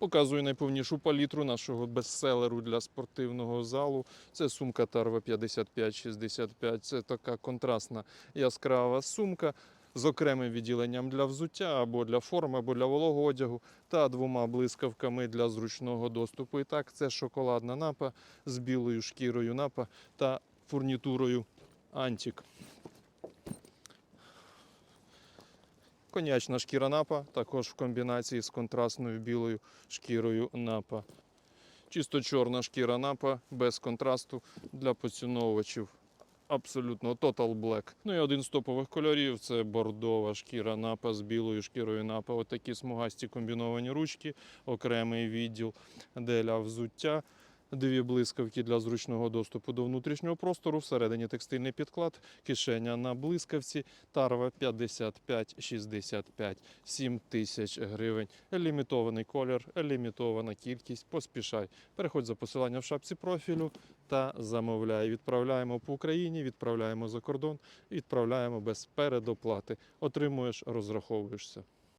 Показую найповнішу палітру нашого бестселеру для спортивного залу. Це сумка Тарва 5565. Це така контрастна яскрава сумка з окремим відділенням для взуття або для форми, або для вологого одягу та двома блискавками для зручного доступу. І так, це шоколадна напа з білою шкірою напа та фурнітурою Антік. Конячна шкіра напа, також в комбінації з контрастною білою шкірою напа. Чисто чорна шкіра напа без контрасту для поціновувачів. Абсолютно Total Black. Ну і один з топових кольорів це бордова шкіра напа з білою шкірою напа. Отакі смугасті комбіновані ручки, окремий відділ для взуття. Дві блискавки для зручного доступу до внутрішнього простору, всередині текстильний підклад, кишеня на блискавці, тарва 55-65, 7 тисяч гривень. Лімітований колір, лімітована кількість. Поспішай. Переходь за посилання в шапці профілю та замовляй. Відправляємо по Україні, відправляємо за кордон, відправляємо без передоплати. Отримуєш, розраховуєшся.